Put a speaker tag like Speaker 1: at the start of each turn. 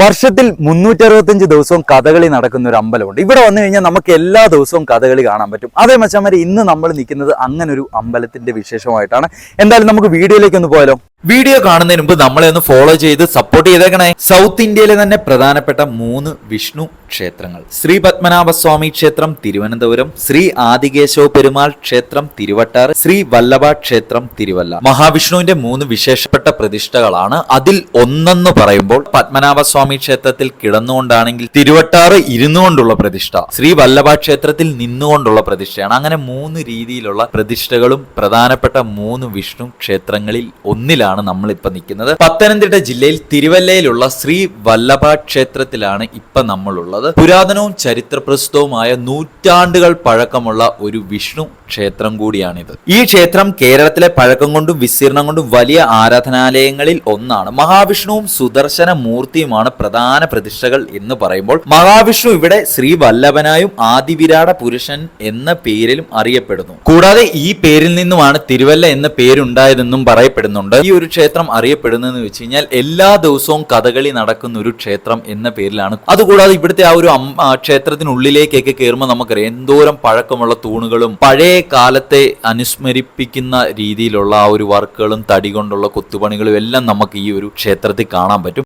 Speaker 1: വർഷത്തിൽ മുന്നൂറ്ററുപത്തഞ്ച് ദിവസവും കഥകളി നടക്കുന്ന ഒരു അമ്പലമുണ്ട്. ഇവിടെ വന്നു കഴിഞ്ഞാൽ നമുക്ക് എല്ലാ ദിവസവും കഥകളി കാണാൻ പറ്റും. അതേ മച്ചാമാരെ ഇന്ന് നമ്മൾ നിൽക്കുന്നത് അങ്ങനെ ഒരു അമ്പലത്തിന്റെ വിശേഷമായിട്ടാണ്. എന്തായാലും നമുക്ക് വീഡിയോയിലേക്ക് ഒന്ന് പോയാലോ? വീഡിയോ കാണുന്നതിന് മുമ്പ് നമ്മളെ ഒന്ന് ഫോളോ ചെയ്ത് സപ്പോർട്ട് ചെയ്തേക്കണേ. സൗത്ത് ഇന്ത്യയിലെ തന്നെ പ്രധാനപ്പെട്ട മൂന്ന് വിഷ്ണു ക്ഷേത്രങ്ങൾ. ശ്രീ പത്മനാഭസ്വാമി ക്ഷേത്രം തിരുവനന്തപുരം ശ്രീ ആദികേശവ പെരുമാൾ ക്ഷേത്രം തിരുവട്ടാർ ശ്രീ വല്ലഭ ക്ഷേത്രം തിരുവല്ല. മഹാവിഷ്ണുവിന്റെ മൂന്ന് വിശേഷപ്പെട്ട പ്രതിഷ്ഠകളാണ് അതിൽ ഒന്നെന്ന് പറയുമ്പോൾ പത്മനാഭസ്വാമി ക്ഷേത്രത്തിൽ കിടന്നുകൊണ്ടാണെങ്കിൽ തിരുവട്ടാറ് ഇരുന്നുകൊണ്ടുള്ള പ്രതിഷ്ഠ ശ്രീ വല്ലഭ ക്ഷേത്രത്തിൽ നിന്നുകൊണ്ടുള്ള പ്രതിഷ്ഠയാണ്. അങ്ങനെ മൂന്ന് രീതിയിലുള്ള പ്രതിഷ്ഠകളും പ്രധാനപ്പെട്ട മൂന്ന് വിഷ്ണു ക്ഷേത്രങ്ങളിൽ ഒന്നിലാണ്. നമ്മൾ ഇപ്പൊ നിൽക്കുന്നത്. പത്തനംതിട്ട ജില്ലയിൽ തിരുവല്ലയിലുള്ള ശ്രീ വല്ലഭ ക്ഷേത്രത്തിലാണ് ഇപ്പൊ നമ്മളുള്ളത്. പുരാതനവും ചരിത്രപ്രസിദ്ധവുമായ നൂറ്റാണ്ടുകൾ പഴക്കമുള്ള ഒരു വിഷ്ണു ക്ഷേത്രം കൂടിയാണിത്. ഈ ക്ഷേത്രം കേരളത്തിലെ പഴക്കം കൊണ്ടും വിസ്തീർണം കൊണ്ടും വലിയ ആരാധനാലയങ്ങളിൽ ഒന്നാണ്. മഹാവിഷ്ണുവും സുദർശന മൂർത്തിയുമാണ് പ്രധാന പ്രതിഷ്ഠകൾ എന്ന് പറയുമ്പോൾ മഹാവിഷ്ണു ഇവിടെ ശ്രീ വല്ലഭനായും ആദിവിരാട പുരുഷൻ എന്ന പേരിലും അറിയപ്പെടുന്നു. കൂടാതെ ഈ പേരിൽ നിന്നുമാണ് തിരുവല്ല എന്ന പേരുണ്ടായതെന്നും പറയപ്പെടുന്നുണ്ട്. ഈ ഒരു ക്ഷേത്രം അറിയപ്പെടുന്നതെന്ന് വെച്ച് കഴിഞ്ഞാൽ എല്ലാ ദിവസവും കഥകളി നടക്കുന്ന ഒരു ക്ഷേത്രം എന്ന പേരിലാണ്. അതുകൂടാതെ ഇവിടുത്തെ ആ ഒരു ക്ഷേത്രത്തിനുള്ളിലേക്കൊക്കെ കയറുമ്പോൾ നമുക്കറിയാം എന്തോരം പഴക്കമുള്ള തൂണുകളും പഴയ കാലത്തെ അനുസ്മരിപ്പിക്കുന്ന രീതിയിലുള്ള ആ ഒരു വർക്കുകളും തടി കൊണ്ടുള്ള കൊത്തുപണികളും എല്ലാം നമുക്ക് ഈ ഒരു ക്ഷേത്രത്തിൽ കാണാൻ പറ്റും.